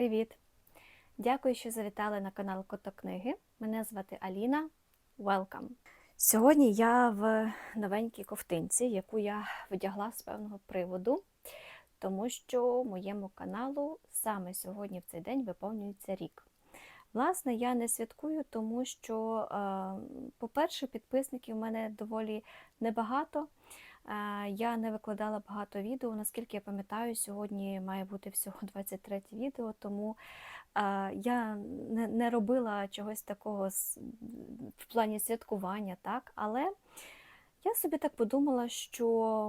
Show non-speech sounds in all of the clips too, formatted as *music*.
Привіт! Дякую, що завітали на канал Котокниги. Мене звати Аліна. Welcome! Сьогодні я в новенькій ковтинці, яку я вдягла з певного приводу, тому що моєму каналу саме сьогодні в цей день виповнюється рік. Власне, я не святкую, тому що, е, по-перше, підписників в мене доволі небагато. Я не викладала багато відео. Наскільки я пам'ятаю, сьогодні має бути всього *laughs* 23 відео, тому я не, не робила чогось такого в плані святкування, так? але я собі так подумала, що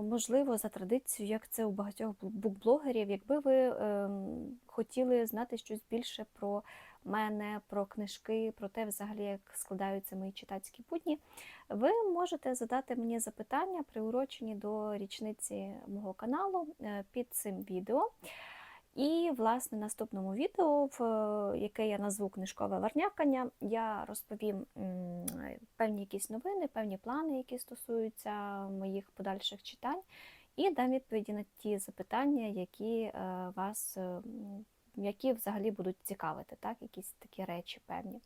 можливо за традицією, як це у багатьох букблогерів, якби ви ем, хотіли знати щось більше про мене, про книжки, про те, взагалі, як складаються мої читацькі будні, ви можете задати мені запитання, приурочені до річниці мого каналу е, під цим відео. І, власне, в наступному відео, в е, яке я назву книжкове варнякання, я розповім певні якісь новини, певні плани, які стосуються моїх подальших читань, і дам відповіді на ті запитання, які е, вас. Які взагалі будуть цікавити, так, якісь такі речі певні.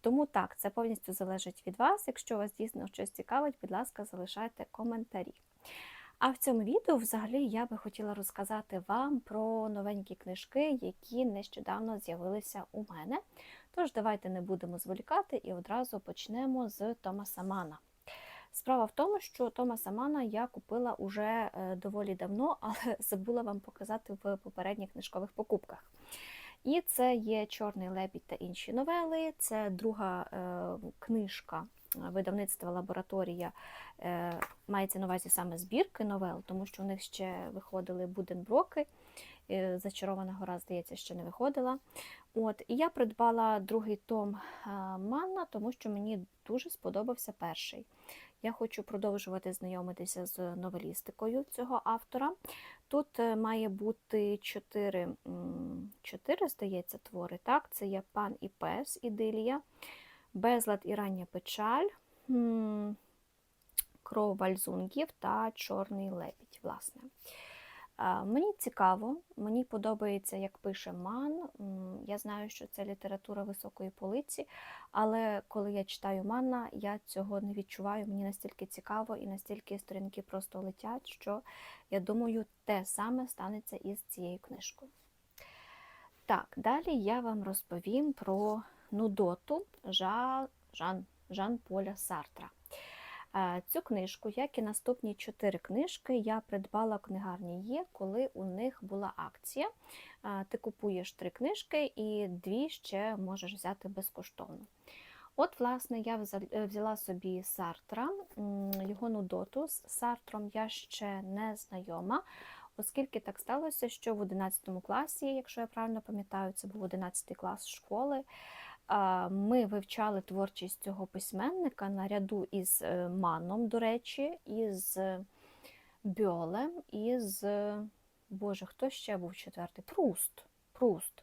Тому так, це повністю залежить від вас. Якщо вас дійсно щось цікавить, будь ласка, залишайте коментарі. А в цьому відео взагалі я би хотіла розказати вам про новенькі книжки, які нещодавно з'явилися у мене. Тож давайте не будемо зволікати і одразу почнемо з Томаса Мана. Справа в тому, що Томаса Мана я купила уже е, доволі давно, *laughs* але забула вам показати в попередніх книжкових покупках. І це є Чорний лебідь та інші новели. Це друга е, книжка е, видавництва лабораторія. Е, мається на увазі саме збірки новел, тому що у них ще виходили Буденброки. е, Зачарована гора, здається, ще не виходила. От, і я придбала другий том е, Манна, тому що мені дуже сподобався перший. Я хочу продовжувати знайомитися з новелістикою цього автора. Тут е, має бути чотири, чотири, здається, твори. Так? Це є пан і пес, ідилія, безлад і рання печаль, кров вальзунгів та чорний лебідь. Власне. Мені цікаво, мені подобається, як пише Ман. Я знаю, що це література високої полиці, але коли я читаю Манна, я цього не відчуваю. Мені настільки цікаво і настільки сторінки просто летять, що я думаю, те саме станеться із цією книжкою. Так, далі я вам розповім про Нудоту Жа... Жан... Жан-Поля Сартра. Цю книжку, як і наступні чотири книжки, я придбала книгарні Є, коли у них була акція. Ти купуєш три книжки і дві ще можеш взяти безкоштовно. От, власне, я е, взяла собі Сартра, його нудоту. З Сартром я ще не знайома, оскільки так сталося, що в 11 класі, якщо я правильно пам'ятаю, це був 11 клас школи. Ми вивчали творчість цього письменника наряду із е, Маном, до речі, із Бьолем, із Боже, хто ще був четвертий? Пруст. Пруст.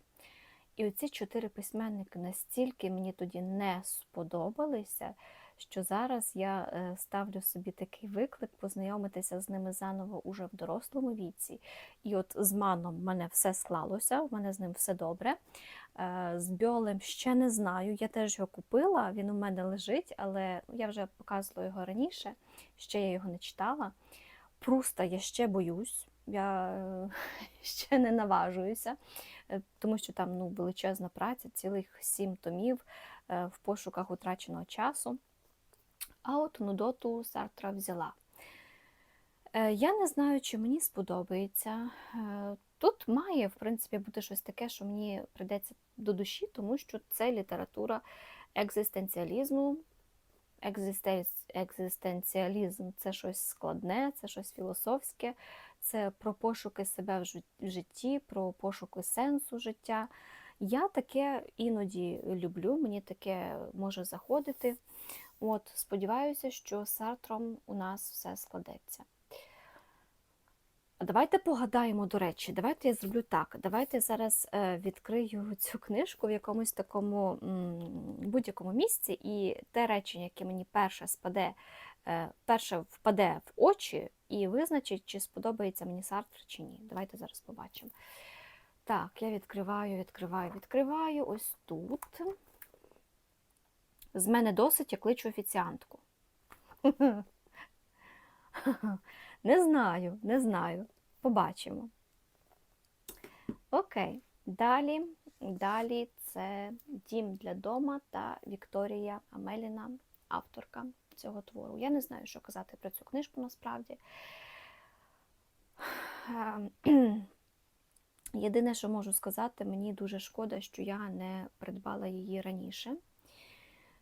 І оці чотири письменники настільки мені тоді не сподобалися, що зараз я е, ставлю собі такий виклик познайомитися з ними заново уже в дорослому віці. І от з маном в мене все склалося, в мене з ним все добре. Е, З Бьолем ще не знаю. Я теж його купила, він у мене лежить, але я вже показувала його раніше, ще я його не читала. Пруста я ще боюсь, я е, *laughs* ще не наважуюся, тому що там ну, величезна праця, цілих сім томів в пошуках утраченого часу. А от Нудоту Сартра взяла. Е, Я не знаю, чи мені сподобається. Е, Тут має, в принципі, бути щось таке, що мені прийдеться до душі, тому що це література екзистенціалізму. Екзистенціалізм це щось складне, це щось філософське, це про пошуки себе в житті, про пошуки сенсу життя. Я таке іноді люблю, мені таке може заходити. От, сподіваюся, що з Сартром у нас все складеться. Давайте погадаємо, до речі, давайте я зроблю так. Давайте зараз е, відкрию цю книжку в якомусь такому будь-якому місці, і те речення, яке мені перше спаде, е, перше впаде в очі, і визначить, чи сподобається мені Сартр чи ні. Давайте зараз побачимо. Так, я відкриваю, відкриваю, відкриваю. Ось тут. З мене досить, я кличу офіціантку. *laughs* Не знаю, не знаю. Побачимо. Окей, далі, далі це Дім для дома та Вікторія Амеліна, авторка цього твору. Я не знаю, що казати про цю книжку насправді. Ем, *clears throat* Єдине, що можу сказати, мені дуже шкода, що я не придбала її раніше.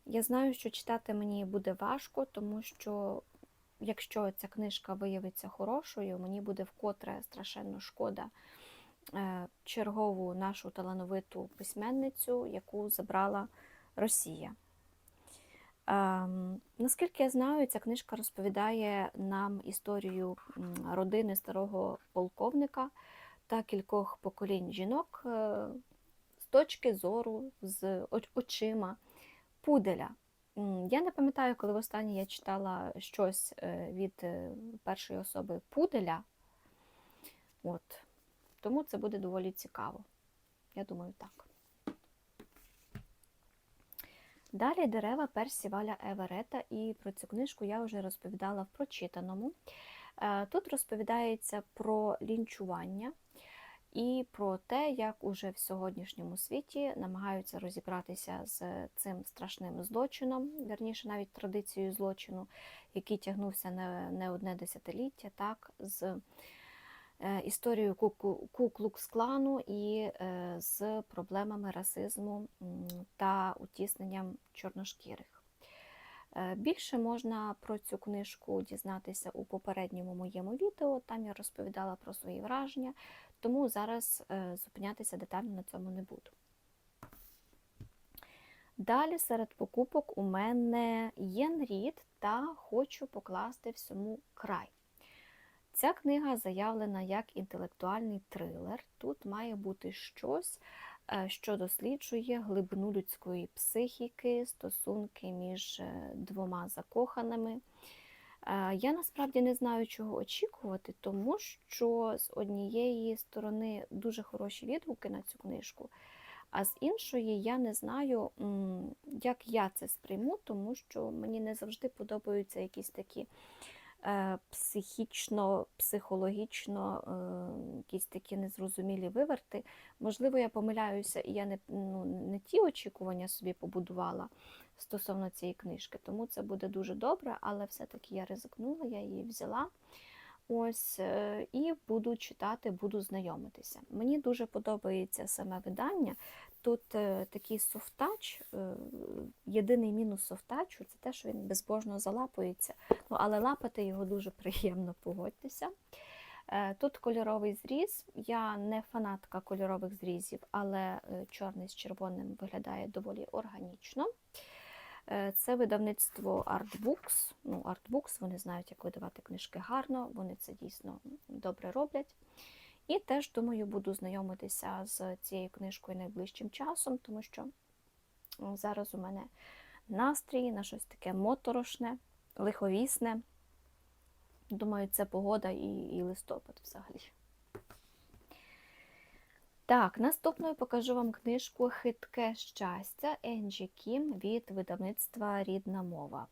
Я знаю, що читати мені буде важко, тому що якщо ця книжка виявиться хорошою, мені буде вкотре страшенно шкода е, чергову нашу талановиту письменницю, яку забрала Росія. Ем, наскільки я знаю, ця книжка розповідає нам історію родини старого полковника та кількох поколінь жінок е, з точки зору, з оч- очима пуделя. Я не пам'ятаю, коли востаннє я читала щось е, від е, першої особи пуделя. От. Тому це буде доволі цікаво. Я думаю, так. Далі дерева Персі Валя Еверета, і про цю книжку я вже розповідала в прочитаному. Е, Тут розповідається про лінчування і про те, як уже в сьогоднішньому світі намагаються розібратися з цим страшним злочином, верніше навіть традицією злочину, який тягнувся не, не одне десятиліття, так, з е, історією Ку- Ку-Клукс-клану і е, з проблемами расизму та утісненням чорношкірих. Е, Більше можна про цю книжку дізнатися у попередньому моєму відео. Там я розповідала про свої враження, тому зараз е, зупинятися детально на цьому не буду. Далі серед покупок у мене Єнрід та Хочу покласти всьому край. Ця книга заявлена як інтелектуальний трилер. Тут має бути щось, е, що досліджує глибину людської психіки, стосунки між е, двома закоханими. Е, Я насправді не знаю, чого очікувати, тому що з однієї сторони дуже хороші відгуки на цю книжку, а з іншої я не знаю, як я це сприйму, тому що мені не завжди подобаються якісь такі е, психічно, психологічно, е, якісь такі незрозумілі виверти. Можливо, я помиляюся, і я не, ну, не ті очікування собі побудувала стосовно цієї книжки, тому це буде дуже добре, але все-таки я ризикнула, я її взяла. Ось е, і буду читати, буду знайомитися. Мені дуже подобається саме видання. Тут е, такий софтач, е, єдиний мінус софтачу це те, що він безбожно залапується. Ну, але лапати його дуже *laughs* приємно, погодьтеся. Тут кольоровий зріз. Я не фанатка кольорових зрізів, але чорний з червоним виглядає доволі органічно. Е, Це видавництво Artbooks. Ну, Artbooks, вони знають, як видавати книжки гарно, вони це дійсно добре роблять. І теж, думаю, буду знайомитися з цією книжкою найближчим часом, тому що зараз у мене настрій на щось таке моторошне, лиховісне. Думаю, це погода і, і листопад взагалі. Так, наступною покажу вам книжку Хитке щастя Енджі Кім від видавництва Рідна мова.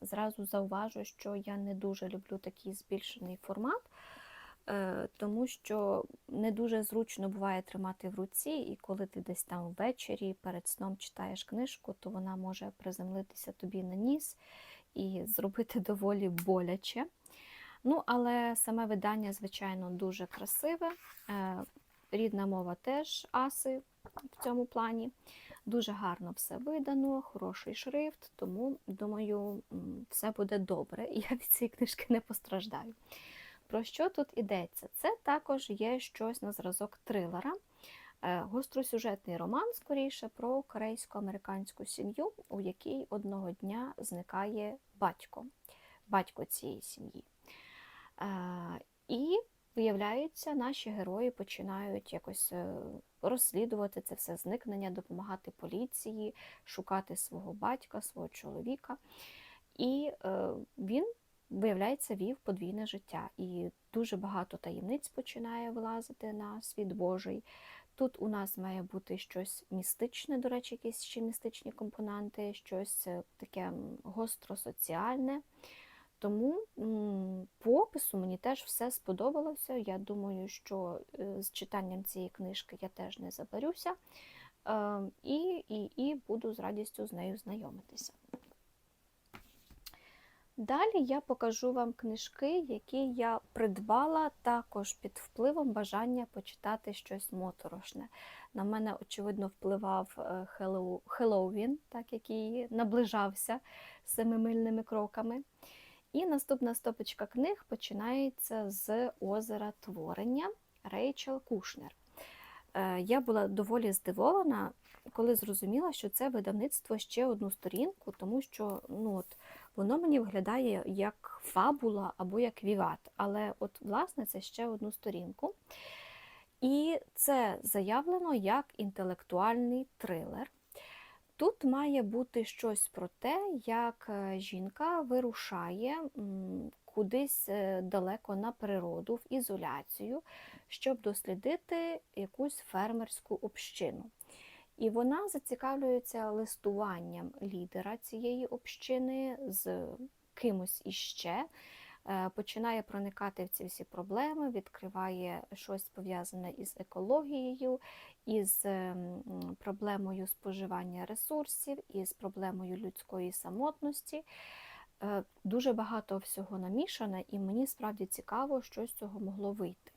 Зразу зауважу, що я не дуже люблю такий збільшений формат, е, тому що не дуже зручно буває тримати в руці, і коли ти десь там ввечері перед сном читаєш книжку, то вона може приземлитися тобі на ніс і *laughs* зробити доволі боляче. Ну, але саме видання, звичайно, дуже красиве. Рідна мова теж аси в цьому плані. Дуже гарно все видано, хороший шрифт, тому, думаю, все буде добре, і *laughs* я від цієї книжки не постраждаю. Про що тут йдеться? Це також є щось на зразок трилера. Е, Гостросюжетний роман, скоріше, про корейсько-американську сім'ю, у якій одного дня зникає батько, батько цієї сім'ї. Е, І виявляється, наші герої починають якось е, розслідувати це все зникнення, допомагати поліції, шукати свого батька, свого чоловіка. І е, він, виявляється, вів подвійне життя. І дуже багато таємниць починає вилазити на світ Божий. Тут у нас має бути щось містичне, до речі, якісь ще містичні компоненти, щось е, таке м, гостросоціальне. Тому по опису мені теж все сподобалося. Я думаю, що е, з читанням цієї книжки я теж не забарюся е, і, і, і буду з радістю з нею знайомитися. Далі я покажу вам книжки, які я придбала також під впливом бажання почитати щось моторошне. На мене, очевидно, впливав е, Хеллоу- Хеллоуін, так який наближався семимильними кроками. І наступна стопочка книг починається з озера Творення Рейчел Кушнер. Е, Я була доволі здивована, коли зрозуміла, що це видавництво ще одну сторінку, тому що ну, от, воно мені виглядає як фабула або як віват. Але, от, власне, це ще одну сторінку. І це заявлено як інтелектуальний трилер. Тут має бути щось про те, як е, жінка вирушає кудись е, далеко на природу, в ізоляцію, щоб дослідити якусь фермерську общину. І вона зацікавлюється листуванням лідера цієї общини з кимось іще, починає проникати в ці всі проблеми, відкриває щось пов'язане із екологією, із ем, проблемою споживання ресурсів, із проблемою людської самотності. Е, Дуже багато всього намішане, і мені справді цікаво, що з цього могло вийти.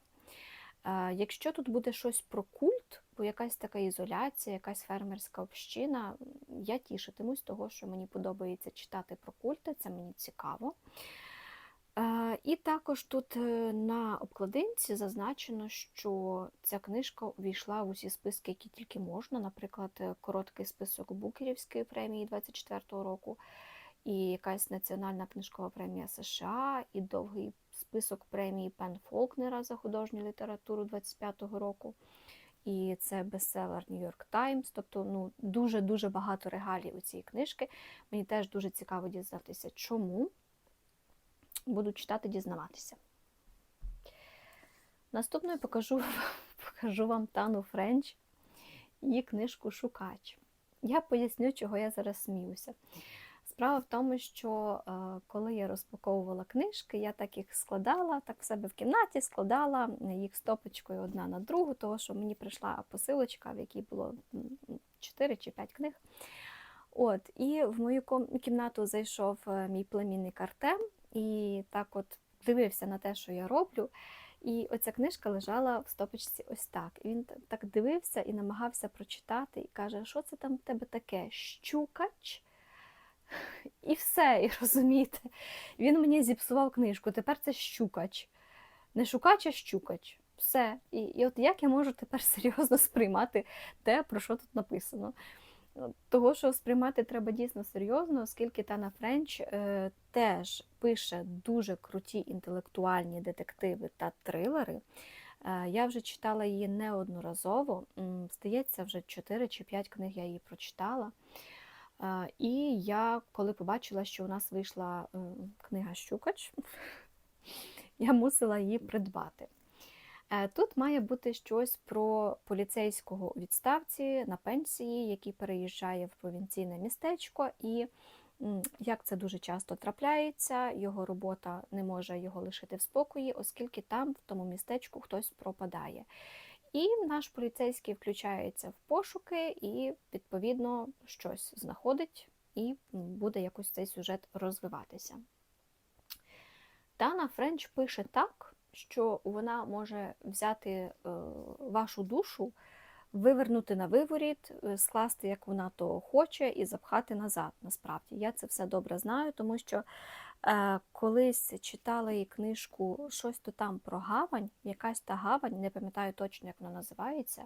Е, Якщо тут буде щось про культ, бо якась така ізоляція, якась фермерська община, я тішитимусь того, що мені подобається читати про культи, це мені цікаво. Е, І також тут е, на обкладинці зазначено, що ця книжка увійшла в усі списки, які тільки можна, наприклад, е, короткий список Букерівської премії 24-го року, і якась національна книжкова премія США, і довгий список премії Пен Фолкнера за художню літературу 25-го року. І це бестселер York Times, тобто ну, дуже-дуже багато регалій у цієї книжки. Мені теж дуже цікаво дізнатися, чому. Буду читати, дізнаватися. Наступною покажу, *laughs* покажу вам Тану Френч її книжку Шукач. Я поясню, чого я зараз сміюся. Справа в тому, що е, коли я розпаковувала книжки, я так їх складала, так в себе в кімнаті складала їх стопочкою одна на другу, тому що мені прийшла посилочка, в якій було 4 чи 5 книг. От, І в мою кімнату зайшов е, мій племінник Артем і так от дивився на те, що я роблю. І оця книжка лежала в стопочці ось так. І він так дивився і намагався прочитати, і каже, що це там в тебе таке? Щукач? І все, і *laughs* розумієте, він мені зіпсував книжку. Тепер це щукач. Не шукач, а щукач. Все. І, і от як я можу тепер *laughs* серйозно сприймати те, про що тут написано? Того, що сприймати треба дійсно серйозно, оскільки Тана Френч е, теж пише дуже круті інтелектуальні детективи та трилери. Е, я вже читала її неодноразово. Здається, вже 4 чи 5 книг я її прочитала. Е, І я, коли побачила, що у нас вийшла е, книга Щукач, *laughs* я мусила її придбати. Е, Тут має бути щось про поліцейського у відставці на пенсії, який переїжджає в провінційне містечко, і як це дуже часто трапляється, його робота не може його лишити в спокої, оскільки там, в тому містечку, хтось пропадає. І наш поліцейський включається в пошуки і, відповідно, щось знаходить, і буде якось цей сюжет розвиватися. Тана Френч пише так, що вона може взяти е, вашу душу, вивернути на виворіт, е, скласти, як вона того хоче, і запхати назад. Насправді я це все добре знаю, тому що е, колись читала її книжку щось то там про гавань, якась та гавань, не пам'ятаю точно, як вона називається.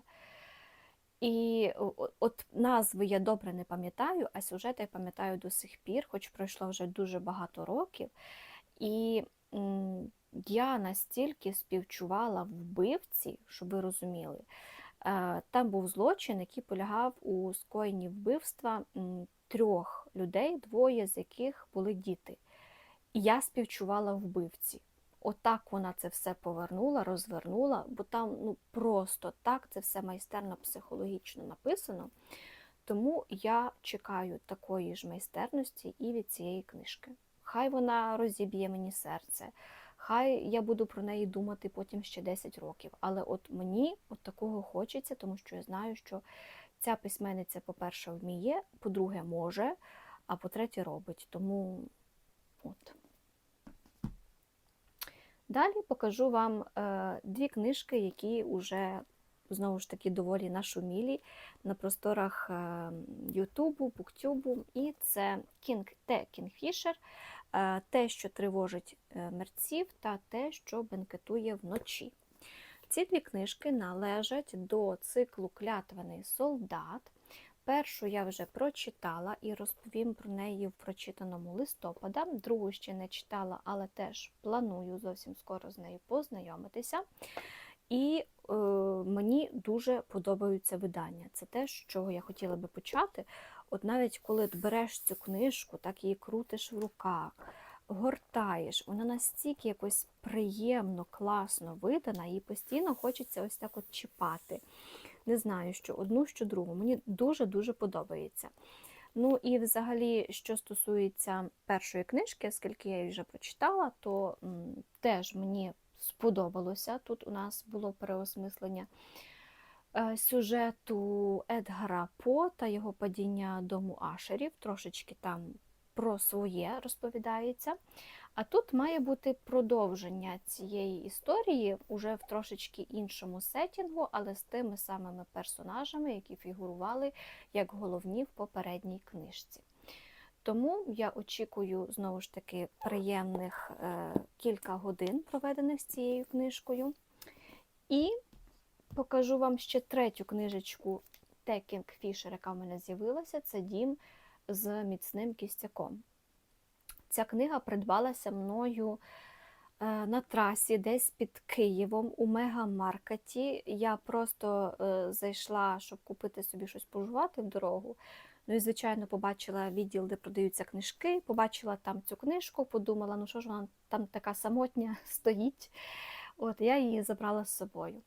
І от назви я добре не пам'ятаю, а сюжет я пам'ятаю до сих пір, хоч пройшло вже дуже багато років. І я настільки співчувала вбивці, щоб ви розуміли. Е, Там був злочин, який полягав у скоєнні вбивства трьох людей, двоє з яких були діти. Я співчувала вбивці. отак вона це все повернула, розвернула, бо там ну, просто так це все майстерно психологічно написано. Тому я чекаю такої ж майстерності і від цієї книжки. Хай вона розіб'є мені серце, хай я буду про неї думати потім ще 10 років. Але от мені от такого хочеться, тому що я знаю, що ця письменниця, по-перше, вміє, по-друге, може, а по-третє, робить. Тому от. Далі покажу вам е, дві книжки, які вже знову ж таки доволі нашумілі на просторах е, Ютубу, Буктюбу. І це Кінг Те Кінгфішер, те, що тривожить е, мерців, та те, що бенкетує вночі. Ці дві книжки належать до циклу Клятвений солдат. Першу я вже прочитала і розповім про неї в прочитаному листопада. Другу ще не читала, але теж планую зовсім скоро з нею познайомитися. І е, мені дуже подобаються видання. Це те, з чого я хотіла би почати. От навіть коли береш цю книжку, так її крутиш в руках, гортаєш, вона настільки якось приємно, класно видана, її постійно хочеться ось так от чіпати. Не знаю, що одну, що другу. Мені дуже-дуже подобається. Ну і взагалі, що стосується першої книжки, оскільки я її вже прочитала, то м, теж мені сподобалося. Тут у нас було переосмислення сюжету Едгара По та його падіння дому Ашерів. Трошечки там про своє розповідається. А тут має бути продовження цієї історії уже в трошечки іншому сетінгу, але з тими самими персонажами, які фігурували як головні в попередній книжці. Тому я очікую знову ж таки приємних е, кілька годин, проведених з цією книжкою. І покажу вам ще третю книжечку Текінг Фішер, яка в мене з'явилася. Це дім з міцним кістяком. Ця книга придбалася мною е, на трасі, десь під Києвом у мегамаркеті. Я просто е, зайшла, щоб купити собі щось пожувати в дорогу. Ну і, звичайно, побачила відділ, де продаються книжки, побачила там цю книжку, подумала, ну що ж вона там така самотня *laughs* стоїть. От я її забрала з собою.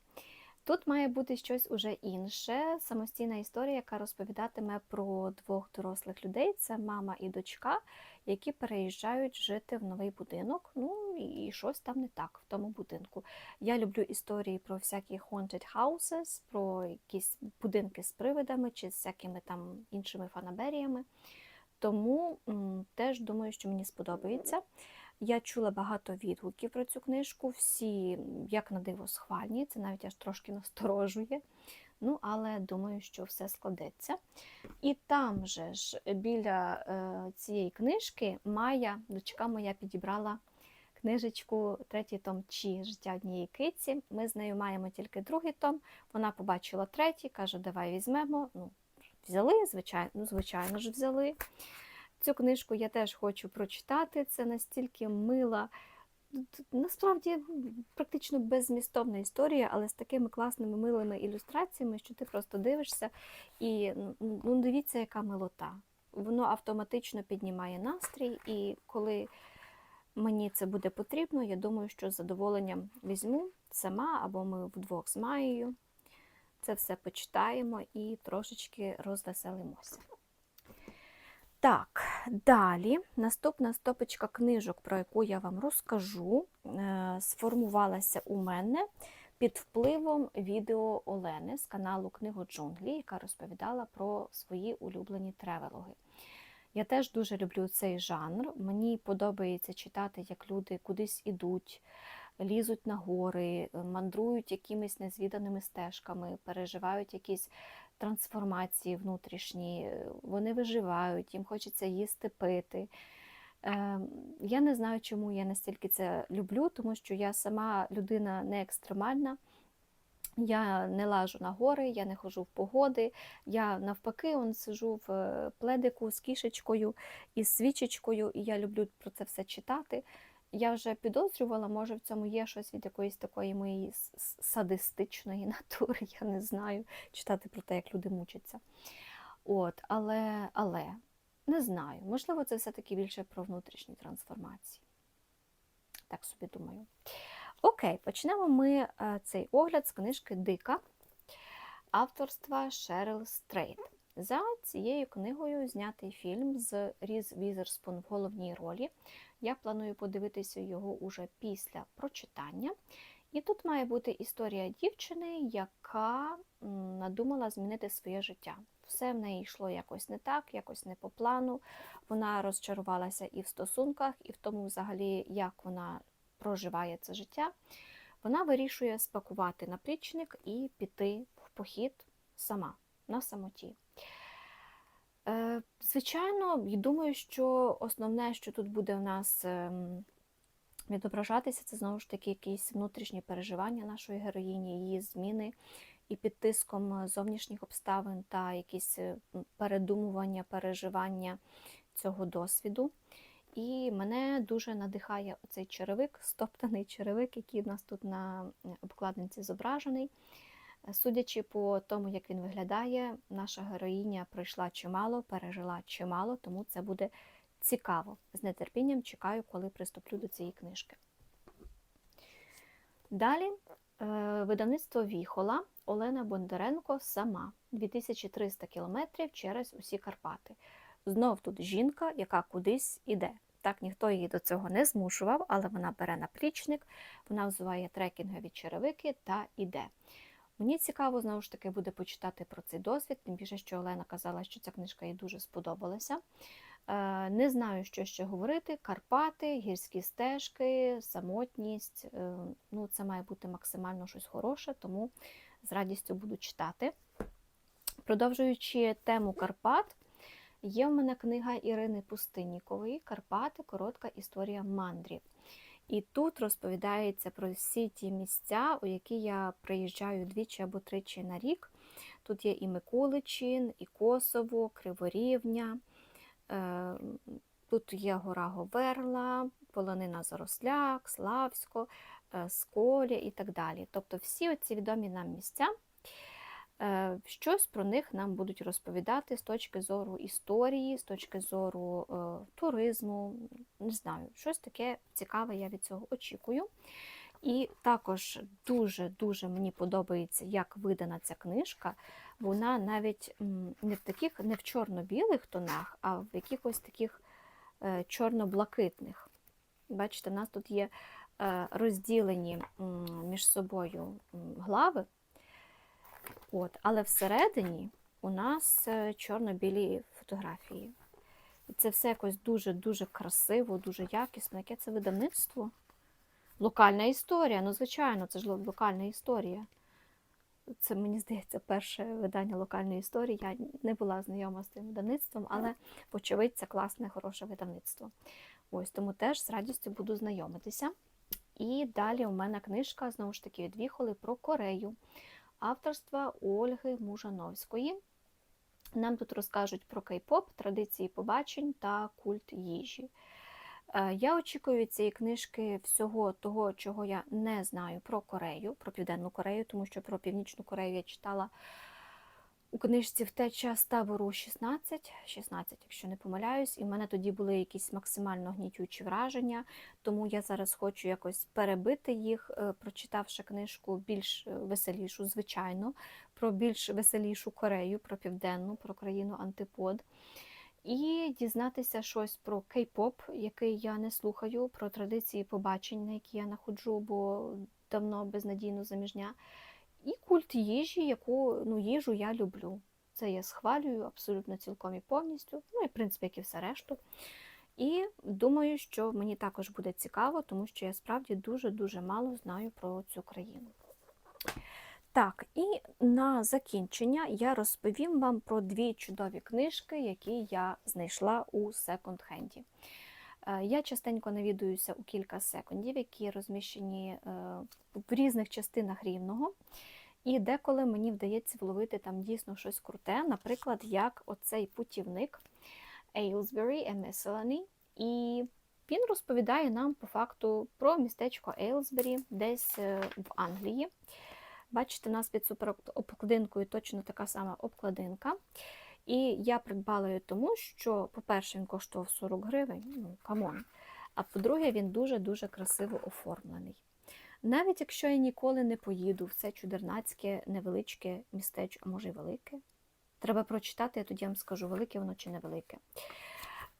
Тут має бути щось уже інше, самостійна історія, яка розповідатиме про двох дорослих людей: це мама і дочка, які переїжджають жити в новий будинок. Ну і щось там не так в тому будинку. Я люблю історії про всякі haunted houses, про якісь будинки з привидами чи з всякими там іншими фанаберіями. Тому м, теж думаю, що мені сподобається. Я чула багато відгуків про цю книжку, всі, як на диво, схвальні, це навіть аж трошки насторожує. Ну, але думаю, що все складеться. І там же ж біля е, цієї книжки Майя, дочка моя, підібрала книжечку третій том Чі життя однієї киці. Ми з нею маємо тільки другий том. Вона побачила третій, каже, давай візьмемо. Ну, Взяли, звичайно, ну, звичайно ж, взяли. Цю книжку я теж хочу прочитати. Це настільки мила, насправді практично беззмістовна історія, але з такими класними милими ілюстраціями, що ти просто дивишся і ну, дивіться, яка милота. Воно автоматично піднімає настрій, і коли мені це буде потрібно, я думаю, що з задоволенням візьму сама або ми вдвох з Маєю. Це все почитаємо і трошечки розвеселимося. Так, далі наступна стопочка книжок, про яку я вам розкажу, е, сформувалася у мене під впливом відео Олени з каналу Книго Джунглі, яка розповідала про свої улюблені тревелоги. Я теж дуже люблю цей жанр. Мені подобається читати, як люди кудись ідуть, лізуть на гори, мандрують якимись незвіданими стежками, переживають якісь трансформації внутрішні, вони виживають, їм хочеться їсти, пити. Я не знаю, чому я настільки це люблю, тому що я сама людина не екстремальна. Я не лажу на гори, я не хожу в погоди. Я навпаки он сижу в е, пледику з кішечкою і свічечкою, і я люблю про це все читати. Я вже підозрювала, може в цьому є щось від якоїсь такої моєї садистичної *laughs* натури, я не знаю, читати про те, як люди мучаться. От, Але але, не знаю, можливо, це все-таки більше про внутрішні трансформації. Так собі думаю. Окей, почнемо ми е, цей огляд з книжки Дика авторства Шерил Стрейт. За цією книгою знятий фільм з Різ Візерспун в головній ролі. Я планую подивитися його уже після прочитання. І тут має бути історія дівчини, яка надумала змінити своє життя. Все в неї йшло якось не так, якось не по плану. Вона розчарувалася і в стосунках, і в тому, взагалі, як вона проживає це життя. Вона вирішує спакувати наплічник і піти в похід сама на самоті. Е, Звичайно, і думаю, що основне, що тут буде в нас ем, відображатися, це знову ж таки якісь внутрішні переживання нашої героїні, її зміни і під тиском зовнішніх обставин та якісь е, передумування, переживання цього досвіду. І мене дуже надихає оцей черевик, *laughs* стоптаний черевик, який у нас тут на обкладинці зображений. Судячи по тому, як він виглядає, наша героїня пройшла чимало, пережила чимало, тому це буде цікаво. З нетерпінням чекаю, коли приступлю до цієї книжки. Далі е, видавництво Віхола Олена Бондаренко сама 2300 кілометрів через усі Карпати. Знов тут жінка, яка кудись іде. Так, ніхто її до цього не змушував, але вона бере наплічник, вона взуває трекінгові черевики та іде. Мені цікаво, знову ж таки, буде почитати про цей досвід, тим більше, що Олена казала, що ця книжка їй дуже сподобалася. Е, Не знаю, що ще говорити. Карпати, гірські стежки, самотність. Е, Ну, Це має бути максимально щось хороше, тому з радістю буду читати. Продовжуючи тему Карпат, є в мене книга Ірини Пустиннікової Карпати. Коротка історія мандрів. І тут розповідається про всі ті місця, у які я приїжджаю двічі або тричі на рік. Тут є і Миколичин, і Косово, Криворівня, е, тут є гора Говерла, Полонина Заросляк, Славсько, е, Сколя і так далі. Тобто всі ці відомі нам місця. Е, Щось про них нам будуть розповідати з точки зору історії, з точки зору е, туризму, не знаю, щось таке цікаве я від цього очікую. І також дуже-дуже мені подобається, як видана ця книжка. Вона навіть не в таких, не в чорно-білих тонах, а в якихось таких е, чорно-блакитних. Бачите, у нас тут є розділені між собою глави. От, але всередині у нас е, чорно-білі фотографії. І це все якось дуже-дуже красиво, дуже якісно. Яке це видавництво? Локальна історія. Ну, звичайно, це ж локальна історія. Це, мені здається, перше видання локальної історії. Я не була знайома з цим видавництвом, але, вочевидь, це класне, хороше видавництво. Ось тому теж з радістю буду знайомитися. І далі у мене книжка, знову ж таки, від Віхоли про Корею авторства Ольги Мужановської. Нам тут розкажуть про кей-поп, традиції побачень та культ їжі. Е, Я очікую від цієї книжки всього того, чого я не знаю про Корею, про Південну Корею, тому що про Північну Корею я читала у книжці Втеча з табору 16, 16, якщо не помиляюсь, і в мене тоді були якісь максимально гнітючі враження, тому я зараз хочу якось перебити їх, е, прочитавши книжку більш е, веселішу, звичайно, про більш веселішу Корею, про південну, про країну Антипод. І дізнатися щось про кей-поп, який я не слухаю, про традиції побачень, на які я находжу, бо давно безнадійно заміжня. І культ їжі, яку ну, їжу я люблю. Це я схвалюю абсолютно цілком і повністю, ну і в принципі, як і все решту. І думаю, що мені також буде цікаво, тому що я справді дуже-дуже мало знаю про цю країну. Так, і на закінчення я розповім вам про дві чудові книжки, які я знайшла у секонд-хенді. Е, Я частенько навідуюся у кілька секундів, які розміщені е, в різних частинах рівного. І деколи мені вдається вловити там дійсно щось круте, наприклад, як оцей путівник Aylesbury and І він розповідає нам по факту про містечко Ейлсбері десь е, в Англії. Бачите, у нас під суперобкладинкою точно така сама обкладинка. І я придбала її тому, що, по-перше, він коштував 40 гривень, ну, камон. А по-друге, він дуже-дуже красиво оформлений. Навіть якщо я ніколи не поїду в це чудернацьке невеличке містечко, а може й велике. Треба прочитати, я тоді вам скажу, велике воно чи невелике.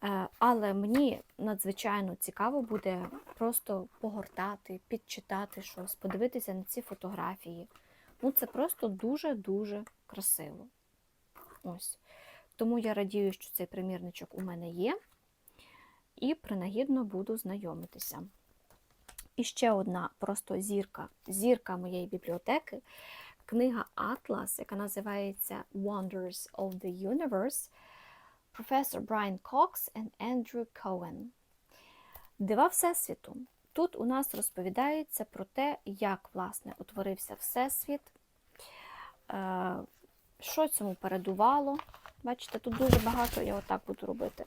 Е, Але мені надзвичайно цікаво буде просто погортати, підчитати щось, подивитися на ці фотографії. Ну, це просто дуже-дуже красиво. Ось. Тому я радію, що цей примірничок у мене є, і принагідно буду знайомитися. І ще одна просто зірка, зірка моєї бібліотеки, книга Атлас, яка називається Wonders of the Universe, професор Брайан Кокс і Ендрю Коен. Дива Всесвіту. Тут у нас розповідається про те, як власне утворився Всесвіт, е, що цьому передувало. Бачите, тут дуже багато, я отак буду робити.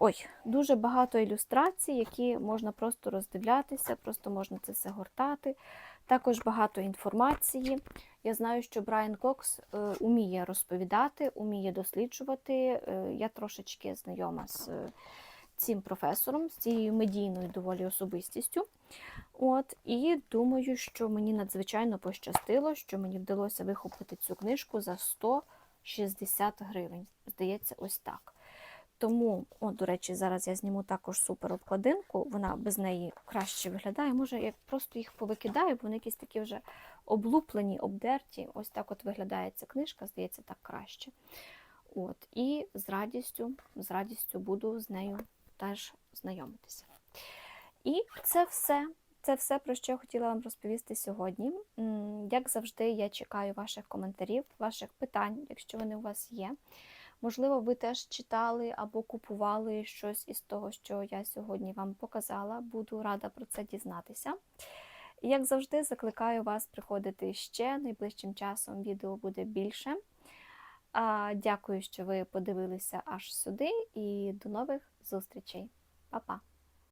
Ой, дуже багато ілюстрацій, які можна просто роздивлятися, просто можна це все гортати. Також багато інформації. Я знаю, що Брайан Кокс е, уміє розповідати, уміє досліджувати. Е, я трошечки знайома з е, цим професором, з цією медійною доволі особистістю. От, І думаю, що мені надзвичайно пощастило, що мені вдалося вихопити цю книжку за 160 гривень. Здається, ось так. Тому, о, до речі, зараз я зніму також супер обкладинку, вона без неї краще виглядає. Може, я просто їх повикидаю, бо вони якісь такі вже облуплені, обдерті. Ось так от виглядає ця книжка, здається, так краще. От, І з радістю, з радістю буду з нею теж знайомитися. І це все. Це все, про що я хотіла вам розповісти сьогодні. Як завжди, я чекаю ваших коментарів, ваших питань, якщо вони у вас є. Можливо, ви теж читали або купували щось із того, що я сьогодні вам показала. Буду рада про це дізнатися. І, Як завжди, закликаю вас приходити ще найближчим часом відео буде більше. Дякую, що ви подивилися аж сюди, і до нових зустрічей. Па-па!